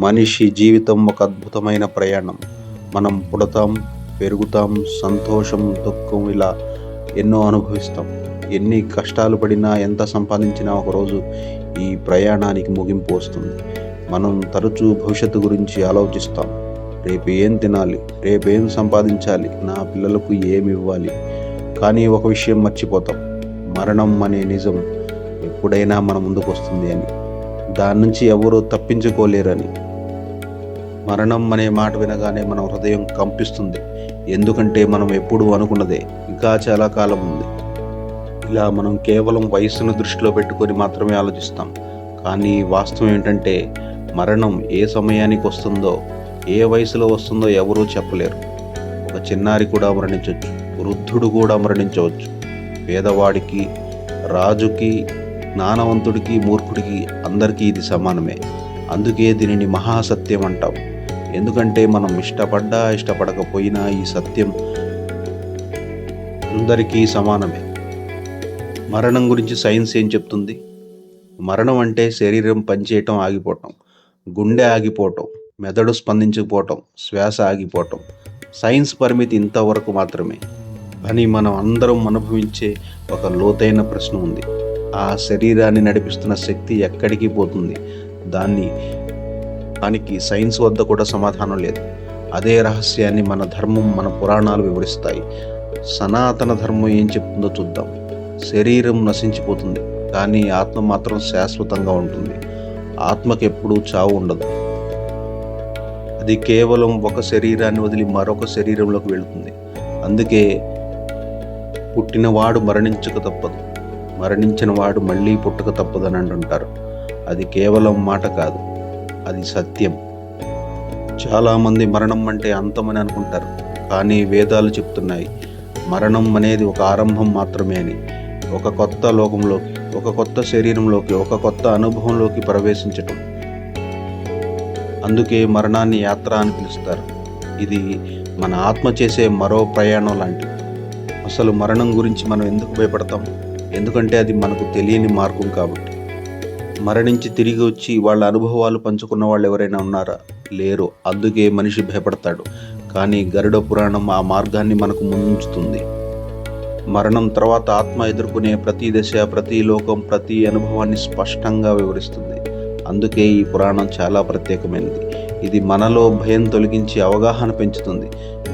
మనిషి జీవితం ఒక అద్భుతమైన ప్రయాణం. మనం పుడతాం పెరుగుతాం సంతోషం దుఃఖం ఇలా ఎన్నో అనుభవిస్తాం. ఎన్ని కష్టాలు పడినా ఎంత సంపాదించినా ఒకరోజు ఈ ప్రయాణానికి ముగింపు వస్తుంది. మనం తరచూ భవిష్యత్తు గురించి ఆలోచిస్తాం. రేపు ఏం తినాలి? రేపు ఏం సంపాదించాలి? నా పిల్లలకు ఏమి ఇవ్వాలి? కానీ ఒక విషయం మర్చిపోతాం. మరణం అనే నిజం ఎప్పుడైనా మన ముందుకు వస్తుంది అని. దాని నుంచి ఎవరూ తప్పించుకోలేరని. మరణం అనే మాట వినగానే మన హృదయం కంపిస్తుంది. ఎందుకంటే మనం ఎప్పుడూ అనుకున్నదే ఇంకా చాలా కాలం ఉంది. ఇలా మనం కేవలం వయస్సును దృష్టిలో పెట్టుకొని మాత్రమే ఆలోచిస్తాం. కానీ వాస్తవం ఏంటంటే మరణం ఏ సమయానికి వస్తుందో ఏ వయసులో వస్తుందో ఎవరూ చెప్పలేరు. ఒక చిన్నారి కూడా మరణించవచ్చు వృద్ధుడు కూడా మరణించవచ్చు. పేదవాడికి రాజుకి జ్ఞానవంతుడికి మూర్ఖుడికి అందరికీ ఇది సమానమే. అందుకే దీనిని మహాసత్యం అంటాం. ఎందుకంటే మనం ఇష్టపడ్డా ఇష్టపడకపోయినా ఈ సత్యం అందరికీ సమానమే. మరణం గురించి సైన్స్ ఏం చెప్తుంది? మరణం అంటే శరీరం పనిచేయటం ఆగిపోవటం గుండె ఆగిపోవటం మెదడు స్పందించకపోవటం శ్వాస ఆగిపోవటం. సైన్స్ పరిమితి ఇంతవరకు మాత్రమే. కానీ మనం అందరం అనుభవించే ఒక లోతైన ప్రశ్న ఉంది. ఆ శరీరాన్ని నడిపిస్తున్న శక్తి ఎక్కడికి పోతుంది? దాన్ని దానికి సైన్స్ వద్ద కూడా సమాధానం లేదు. అదే రహస్యాన్ని మన ధర్మం మన పురాణాలు వివరిస్తాయి. సనాతన ధర్మం ఏం చెప్తుందో చూద్దాం. శరీరం నశించిపోతుంది కానీ ఆత్మ మాత్రం శాశ్వతంగా ఉంటుంది. ఆత్మకి ఎప్పుడూ చావు ఉండదు. అది కేవలం ఒక శరీరాన్ని వదిలి మరొక శరీరంలోకి వెళుతుంది. అందుకే పుట్టినవాడు మరణించక తప్పదు. మరణించిన వాడు మళ్ళీ పుట్టక తప్పదని అంటుంటారు. అది కేవలం మాట కాదు. అది సత్యం. చాలామంది మరణం అంటే అంతమని అనుకుంటారు కానీ వేదాలు చెప్తున్నాయి మరణం అనేది ఒక ఆరంభం మాత్రమే అని. ఒక కొత్త లోకంలోకి ఒక కొత్త శరీరంలోకి ఒక కొత్త అనుభవంలోకి ప్రవేశించటం. అందుకే మరణాన్ని యాత్ర అని పిలుస్తారు. ఇది మన ఆత్మ చేసే మరో ప్రయాణం లాంటిది. అసలు మరణం గురించి మనం ఎందుకు భయపడతాం? ఎందుకంటే అది మనకు తెలియని మార్గం కాబట్టి. మరణించి తిరిగి వచ్చి వాళ్ళ అనుభవాలు పంచుకున్న వాళ్ళు ఎవరైనా ఉన్నారా? లేరు. అందుకే మనిషి భయపడతాడు. కానీ గరుడ పురాణం ఆ మార్గాన్ని మనకు ముందుంచుతుంది. మరణం తర్వాత ఆత్మ ఎదుర్కొనే ప్రతి దశ ప్రతి లోకం ప్రతి అనుభవాన్ని స్పష్టంగా వివరిస్తుంది. అందుకే ఈ పురాణం చాలా ప్రత్యేకమైనది. ఇది మనలో భయం తొలగించి అవగాహన పెంచుతుంది.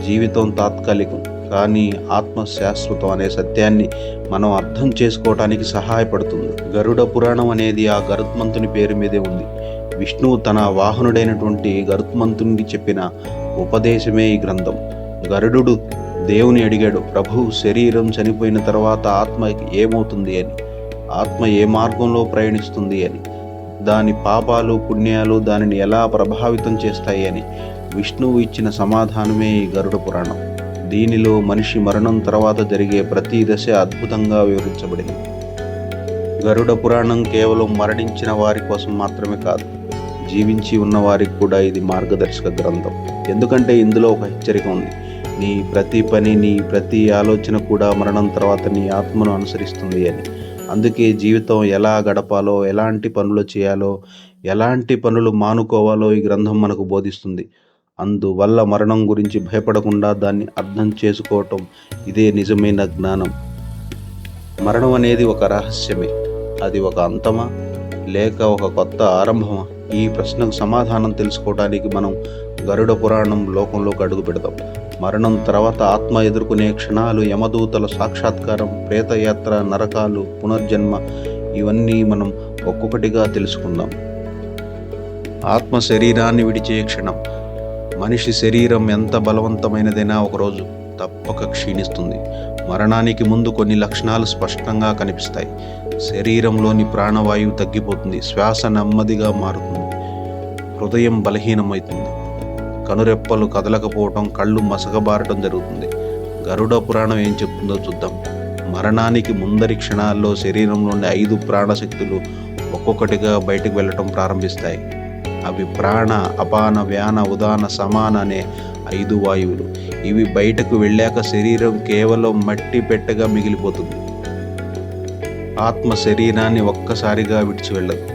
జీవితం తాత్కాలికం. కానీ ఆత్మ శాశ్వతం అనే సత్యాన్ని మనం అర్థం చేసుకోవటానికి సహాయపడుతుంది. గరుడ పురాణం అనేది ఆ గరుత్మంతుని పేరు మీదే ఉంది. విష్ణువు తన వాహనుడైనటువంటి గరుత్మంతునికి చెప్పిన ఉపదేశమే ఈ గ్రంథం. గరుడు దేవుని అడిగాడు ప్రభు శరీరం చనిపోయిన తర్వాత ఆత్మ ఏమవుతుంది అని? ఆత్మ ఏ మార్గంలో ప్రయాణిస్తుంది అని? దాని పాపాలు పుణ్యాలు దానిని ఎలా ప్రభావితం చేస్తాయి అని? విష్ణువు ఇచ్చిన సమాధానమే ఈ గరుడ పురాణం. దీనిలో మనిషి మరణం తర్వాత జరిగే ప్రతి దశ అద్భుతంగా వివరించబడింది. గరుడ పురాణం కేవలం మరణించిన వారి కోసం మాత్రమే కాదు జీవించి ఉన్న వారికి కూడా ఇది మార్గదర్శక గ్రంథం. ఎందుకంటే ఇందులో ఒక హెచ్చరిక ఉంది నీ ప్రతి పని నీ ప్రతి ఆలోచన కూడా మరణం తర్వాత నీ ఆత్మను అనుసరిస్తుంది అని. అందుకే జీవితం ఎలా గడపాలో ఎలాంటి పనులు చేయాలో ఎలాంటి పనులు మానుకోవాలో ఈ గ్రంథం మనకు బోధిస్తుంది. అందువల్ల మరణం గురించి భయపడకుండా దాన్ని అర్థం చేసుకోవటం ఇదే నిజమైన జ్ఞానం. మరణం అనేది ఒక రహస్యమే. అది ఒక అంతమా? లేక ఒక కొత్త ఆరంభమా? ఈ ప్రశ్నకు సమాధానం తెలుసుకోవడానికి మనం గరుడ పురాణం లోకంలోకి అడుగు పెడదాం. మరణం తర్వాత ఆత్మ ఎదుర్కొనే క్షణాలు యమదూతల సాక్షాత్కారం ప్రేతయాత్ర నరకాలు పునర్జన్మ ఇవన్నీ మనం ఒక్కొక్కటిగా తెలుసుకుందాం. ఆత్మ శరీరాన్ని విడిచే క్షణం. మనిషి శరీరం ఎంత బలవంతమైనదైనా ఒకరోజు తప్పక క్షీణిస్తుంది. మరణానికి ముందు కొన్ని లక్షణాలు స్పష్టంగా కనిపిస్తాయి. శరీరంలోని ప్రాణవాయువు తగ్గిపోతుంది. శ్వాస నెమ్మదిగా మారుతుంది. హృదయం బలహీనమవుతుంది. కనురెప్పలు కదలకపోవటం కళ్ళు మసకబారటం జరుగుతుంది. గరుడ పురాణం ఏం చెప్తుందో చూద్దాం. మరణానికి ముందరి క్షణాల్లో శరీరంలోని ఐదు ప్రాణశక్తులు ఒక్కొక్కటిగా బయటకు వెళ్ళటం ప్రారంభిస్తాయి. అవి ప్రాణ అపాన వ్యాన ఉదాన సమాన అనే ఐదు వాయువులు. ఇవి బయటకు వెళ్ళాక శరీరం కేవలం మట్టి పెట్టగా మిగిలిపోతుంది. ఆత్మ శరీరాన్ని ఒక్కసారిగా విడిచి వెళ్ళదు.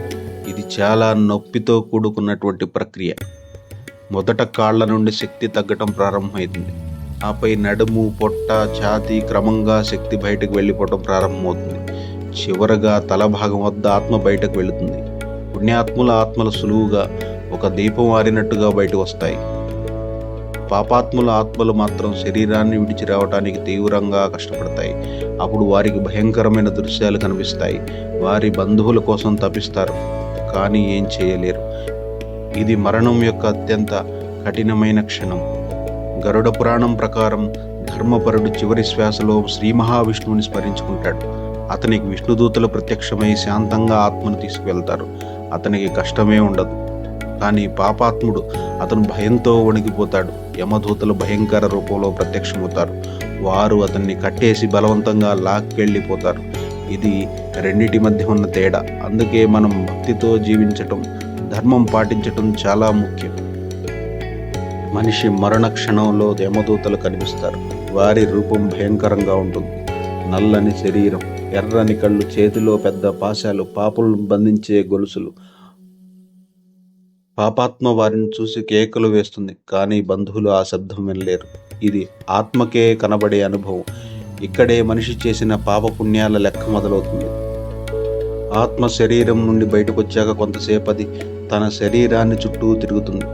ఇది చాలా నొప్పితో కూడుకున్నటువంటి ప్రక్రియ. మొదట కాళ్ళ నుండి శక్తి తగ్గటం ప్రారంభమవుతుంది ఆపై నడుము పొట్ట ఛాతీ క్రమంగా శక్తి బయటకు వెళ్ళిపోవటం ప్రారంభమవుతుంది. చివరగా తల భాగం వద్ద ఆత్మ బయటకు వెళుతుంది. పుణ్యాత్ముల ఆత్మలు సులువుగా ఒక దీపం ఆరినట్టుగా బయటకు వస్తాయి. పాపాత్ముల ఆత్మలు మాత్రం శరీరాన్ని విడిచి రావడానికి తీవ్రంగా కష్టపడతాయి. అప్పుడు వారికి భయంకరమైన దృశ్యాలు కనిపిస్తాయి. వారి బంధువుల కోసం తపిస్తారు. కానీ ఏం చేయలేరు. ఇది మరణం యొక్క అత్యంత కఠినమైన క్షణం. గరుడ పురాణం ప్రకారం ధర్మపరుడు చివరి శ్వాసలో శ్రీ మహావిష్ణువుని స్మరించుకుంటాడు. అతనికి విష్ణుదూతలు ప్రత్యక్షమై శాంతంగా ఆత్మను తీసుకువెళ్తారు. అతనికి కష్టమే ఉండదు. కానీ పాపాత్ముడు అతను భయంతో వణికిపోతాడు. యమదూతలు భయంకర రూపంలో ప్రత్యక్షమవుతారు. వారు అతన్ని కట్టేసి బలవంతంగా లాక్కెళ్ళిపోతారు. ఇది రెండిటి మధ్య ఉన్న తేడా. అందుకే మనం భక్తితో జీవించటం ధర్మం పాటించటం చాలా ముఖ్యం. మనిషి మరణ క్షణంలో యమదూతలు కనిపిస్తారు. వారి రూపం భయంకరంగా ఉంటుంది. నల్లని శరీరం ఎర్రని కళ్ళు చేతిలో పెద్ద పాశాలు పాపులను బంధించే గొలుసులు. పాపాత్మ వారిని చూసి కేకలు వేస్తుంది కానీ బంధువులు ఆ శబ్దం వినలేరు. ఇది ఆత్మకే కనబడే అనుభవం. ఇక్కడే మనిషి చేసిన పాపపుణ్యాల లెక్క మొదలవుతుంది. ఆత్మ శరీరం నుండి బయటకొచ్చాక కొంతసేపది కొంతసేపు అది తన శరీరాన్ని చుట్టూ తిరుగుతుంది.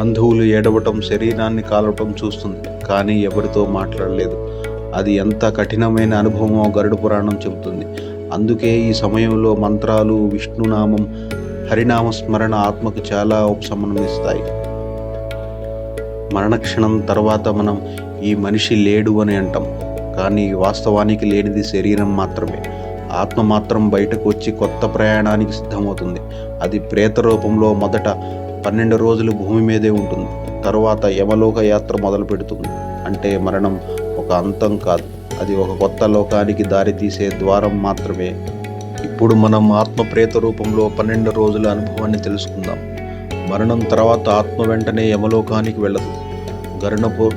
బంధువులు ఏడవటం శరీరాన్ని కాలవటం చూస్తుంది కానీ ఎవరితో మాట్లాడలేదు. అది ఎంత కఠినమైన అనుభవమో గరుడ పురాణం చెబుతుంది. అందుకే ఈ సమయంలో మంత్రాలు విష్ణునామం హరినామ స్మరణ ఆత్మకు చాలా ఉపశమనం ఇస్తాయి. మరణక్షణం తర్వాత మనం ఈ మనిషి లేడు అని అంటాం. కానీ వాస్తవానికి లేనిది శరీరం మాత్రమే. ఆత్మ మాత్రం బయటకు వచ్చి కొత్త ప్రయాణానికి సిద్ధమవుతుంది. అది ప్రేత రూపంలో మొదట పన్నెండు రోజులు భూమి మీదే ఉంటుంది. తర్వాత యమలోక యాత్ర మొదలు పెడుతుంది అంటే మరణం ఒక అంతం కాదు. అది ఒక కొత్త లోకానికి దారి తీసే ద్వారం మాత్రమే. ఇప్పుడు మనం ఆత్మ ప్రేత రూపంలో పన్నెండు రోజుల అనుభవాన్ని తెలుసుకుందాం. మరణం తర్వాత ఆత్మ వెంటనే యమలోకానికి వెళ్ళదు. గరుడపు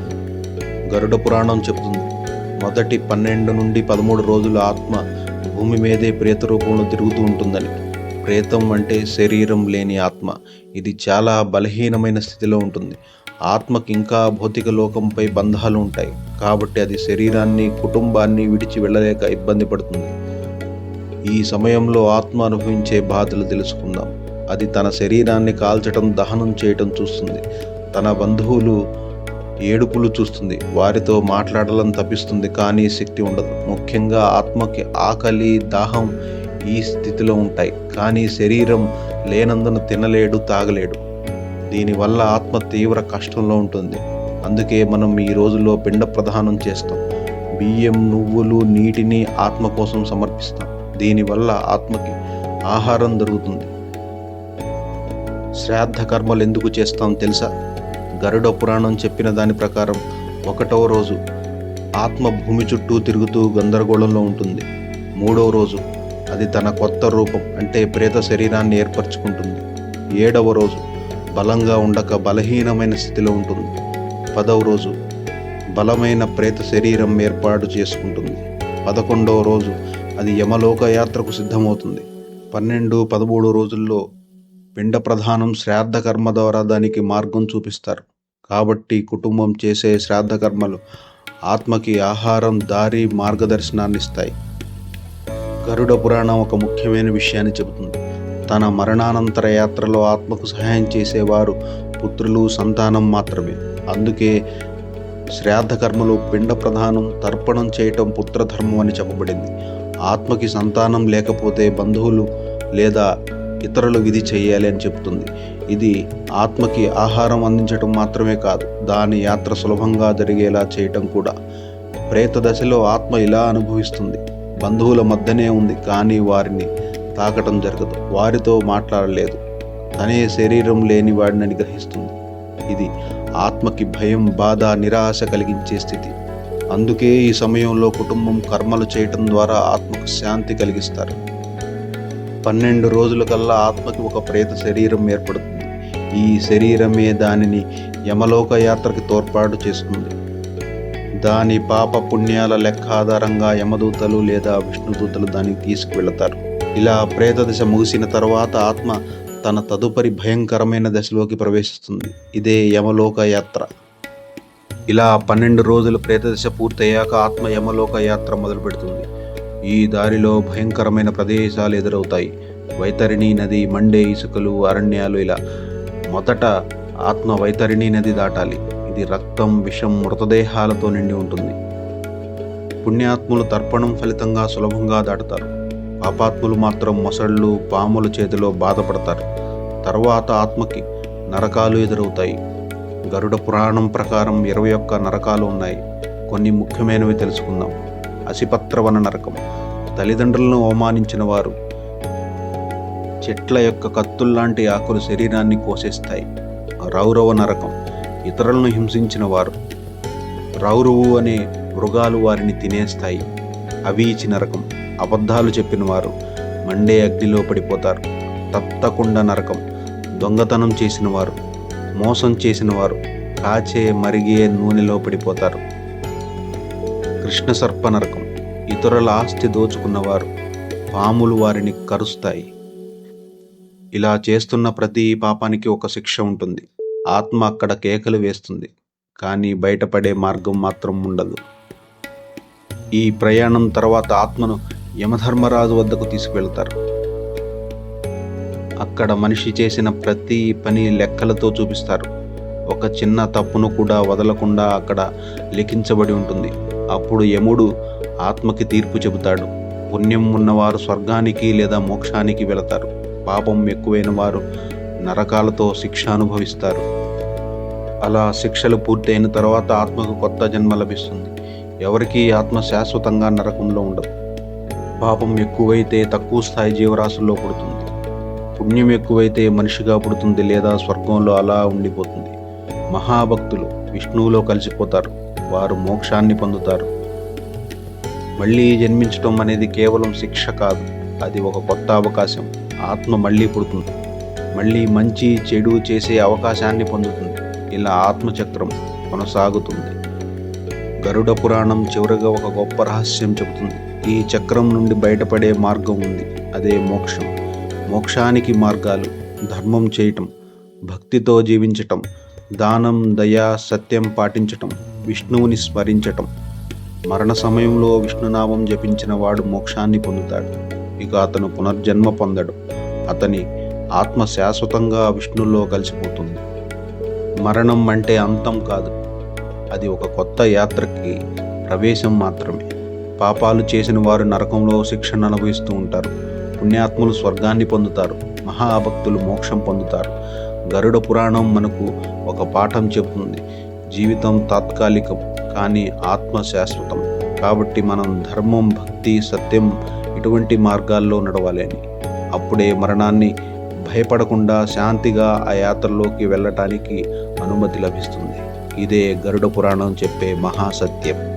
గరుడ పురాణం చెబుతుంది మొదటి పన్నెండు నుండి పదమూడు రోజుల ఆత్మ భూమి మీదే ప్రేత రూపంలో తిరుగుతూ ఉంటుందని. ప్రేతం అంటే శరీరం లేని ఆత్మ. ఇది చాలా బలహీనమైన స్థితిలో ఉంటుంది. ఆత్మకి ఇంకా భౌతిక లోకంపై బంధాలు ఉంటాయి కాబట్టి అది శరీరాన్ని కుటుంబాన్ని విడిచి వెళ్ళలేక ఇబ్బంది పడుతుంది. ఈ సమయంలో ఆత్మ అనుభవించే బాధలు తెలుసుకుందాం. అది తన శరీరాన్ని కాల్చటం దహనం చేయటం చూస్తుంది. తన బంధువులు ఏడుపులు చూస్తుంది. వారితో మాట్లాడాలని తప్పిస్తుంది కానీ శక్తి ఉండదు. ముఖ్యంగా ఆత్మకి ఆకలి దాహం ఈ స్థితిలో ఉంటాయి. కానీ శరీరం లేనందున తినలేడు తాగలేడు. దీనివల్ల ఆత్మ తీవ్ర కష్టంలో ఉంటుంది. అందుకే మనం ఈ రోజుల్లో పిండ ప్రదానం చేస్తాం. బియ్యం నువ్వులు నీటిని ఆత్మ కోసం సమర్పిస్తాం. దీనివల్ల ఆత్మకి ఆహారం దొరుకుతుంది. శ్రాద్ధ కర్మలు ఎందుకు చేస్తాం తెలుసా? గరుడ పురాణం చెప్పిన దాని ప్రకారం ఒకటవ రోజు ఆత్మ భూమి చుట్టూ తిరుగుతూ గందరగోళంలో ఉంటుంది. మూడవ రోజు అది తన కొత్త రూపం అంటే ప్రేత శరీరాన్ని ఏర్పరచుకుంటుంది. ఏడవ రోజు బలంగా ఉండక బలహీనమైన స్థితిలో ఉంటుంది. పదవ రోజు బలమైన ప్రేత శరీరం ఏర్పాటు చేసుకుంటుంది. పదకొండవ రోజు అది యమలోక యాత్రకు సిద్ధమవుతుంది. పన్నెండు పదమూడు రోజుల్లో పిండ ప్రధానం శ్రాద్ధ కర్మ ద్వారా దానికి మార్గం చూపిస్తారు. కాబట్టి కుటుంబం చేసే శ్రాద్ధ కర్మలు ఆత్మకి ఆహారం దారి మార్గదర్శనాన్ని ఇస్తాయి. గరుడ పురాణం ఒక ముఖ్యమైన విషయాన్ని చెబుతుంది. తన మరణానంతర యాత్రలో ఆత్మకు సహాయం చేసేవారు పుత్రులు సంతానం మాత్రమే. అందుకే శ్రాద్ధకర్మలు పిండ ప్రధానం తర్పణం చేయటం పుత్రధర్మం అని చెప్పబడింది. ఆత్మకి సంతానం లేకపోతే బంధువులు లేదా ఇతరులు విధి చేయాలి అని చెప్తుంది. ఇది ఆత్మకి ఆహారం అందించడం మాత్రమే కాదు దాని యాత్ర సులభంగా జరిగేలా చేయటం కూడా. ప్రేత దశలో ఆత్మ ఇలా అనుభవిస్తుంది. బంధువుల మధ్యనే ఉంది కానీ వారిని తాకటం జరగదు. వారితో మాట్లాడలేదు. తనే శరీరం లేని వాడిని గ్రహిస్తుంది ఇది ఆత్మకి భయం బాధ నిరాశ కలిగించే స్థితి. అందుకే ఈ సమయంలో కుటుంబం కర్మలు చేయటం ద్వారా ఆత్మకు శాంతి కలిగిస్తారు. పన్నెండు రోజుల కల్లా ఆత్మకి ఒక ప్రేత శరీరం ఏర్పడుతుంది. ఈ శరీరమే దానిని యమలోక యాత్రకి తోడ్పాటు చేస్తుంది. దాని పాప పుణ్యాల లెక్క ఆధారంగా యమదూతలు లేదా విష్ణుదూతలు దానికి తీసుకువెళతారు. ఇలా ప్రేత దశ ముగిసిన తర్వాత ఆత్మ తన తదుపరి భయంకరమైన దశలోకి ప్రవేశిస్తుంది. ఇదే యమలోక యాత్ర. ఇలా పన్నెండు రోజుల ప్రేతదశ పూర్తయ్యాక ఆత్మ యమలోక యాత్ర మొదలు పెడుతుంది ఈ దారిలో భయంకరమైన ప్రదేశాలు ఎదురవుతాయి. వైతరిణి నది మండే ఇసుకలు అరణ్యాలు ఇలా మొదట ఆత్మ వైతరిణి నది దాటాలి. ఇది రక్తం విషం మృతదేహాలతో నిండి ఉంటుంది. పుణ్యాత్ములు తర్పణం ఫలితంగా సులభంగా దాటుతారు. పాపాత్ములు మాత్రం మొసళ్ళు పాముల చేతిలో బాధపడతారు. తర్వాత ఆత్మకి నరకాలు ఎదురవుతాయి. గరుడ పురాణం ప్రకారం ఇరవై ఒక్క నరకాలు ఉన్నాయి. కొన్ని ముఖ్యమైనవి తెలుసుకుందాం. అసిపత్రవన నరకం. తల్లిదండ్రులను అవమానించిన వారు చెట్ల యొక్క కత్తుల్లాంటి ఆకులు శరీరాన్ని కోసేస్తాయి. రౌరవ నరకం. ఇతరులను హింసించిన వారు రౌరవు అనే మృగాలు వారిని తినేస్తాయి. అవీచి నరకం. అబద్ధాలు చెప్పిన వారు మండే అగ్నిలో పడిపోతారు. తప్పకుండా నరకం. దొంగతనం చేసిన వారు మోసం చేసిన వారు కాచే మరిగే నూనెలో పడిపోతారు. కృష్ణ సర్ప నరకం. ఇతరుల ఆస్తి దోచుకున్నవారు పాములు వారిని కరుస్తాయి. ఇలా చేస్తున్న ప్రతి పాపానికి ఒక శిక్ష ఉంటుంది. ఆత్మ అక్కడ కేకలు వేస్తుంది. కానీ బయటపడే మార్గం మాత్రం ఉండదు. ఈ ప్రయాణం తర్వాత ఆత్మను యమధర్మరాజు వద్దకు తీసుకువెళ్తారు. అక్కడ మనిషి చేసిన ప్రతి పని లెక్కలతో చూపిస్తారు. ఒక చిన్న తప్పును కూడా వదలకుండా అక్కడ లిఖించబడి ఉంటుంది. అప్పుడు యముడు ఆత్మకి తీర్పు చెబుతాడు. పుణ్యం ఉన్నవారు స్వర్గానికి లేదా మోక్షానికి వెళతారు. పాపం ఎక్కువైన వారు నరకాలతో శిక్ష అనుభవిస్తారు. అలా శిక్షలు పూర్తయిన తర్వాత ఆత్మకు కొత్త జన్మ లభిస్తుంది. ఎవరికీ ఆత్మ శాశ్వతంగా నరకంలో ఉండదు. పాపం ఎక్కువైతే తక్కువ స్థాయి జీవరాశుల్లో పుడుతుంది. పుణ్యం ఎక్కువైతే మనిషిగా పుడుతుంది లేదా స్వర్గంలో అలా ఉండిపోతుంది. మహాభక్తులు విష్ణువులో కలిసిపోతారు. వారు మోక్షాన్ని పొందుతారు. మళ్ళీ జన్మించడం అనేది కేవలం శిక్ష కాదు. అది ఒక కొత్త అవకాశం. ఆత్మ మళ్ళీ పుడుతుంది. మళ్ళీ మంచి చెడు చేసే అవకాశాన్ని పొందుతుంది. ఇలా ఆత్మచక్రం కొనసాగుతుంది. గరుడ పురాణం చివరిగా ఒక గొప్ప రహస్యం చెబుతుంది. ఈ చక్రం నుండి బయటపడే మార్గం ఉంది. అదే మోక్షం. మోక్షానికి మార్గాలు. ధర్మం చేయటం. భక్తితో జీవించటం. దానం దయ సత్యం పాటించటం. విష్ణువుని స్మరించటం. మరణ సమయంలో విష్ణునామం జపించిన వాడు మోక్షాన్ని పొందుతాడు. ఇక అతను పునర్జన్మ పొందడు. అతని ఆత్మ శాశ్వతంగా విష్ణుల్లో కలిసిపోతుంది. మరణం అంటే అంతం కాదు. అది ఒక కొత్త యాత్రకి ప్రవేశం మాత్రమే. పాపాలు చేసిన వారు నరకంలో శిక్షణ అనుభవిస్తూ ఉంటారు. పుణ్యాత్ములు స్వర్గాన్ని పొందుతారు. మహాభక్తులు మోక్షం పొందుతారు. గరుడ పురాణం మనకు ఒక పాఠం చెబుతుంది జీవితం తాత్కాలికం కానీ ఆత్మ శాశ్వతం కాబట్టి మనం ధర్మం భక్తి సత్యం ఇటువంటి మార్గాల్లో నడవాలి అని అప్పుడే మరణాన్ని భయపడకుండా శాంతిగా ఆ యాత్రలోకి వెళ్ళటానికి అనుమతి లభిస్తుంది. ఇదే గరుడ పురాణం చెప్పే మహాసత్యం.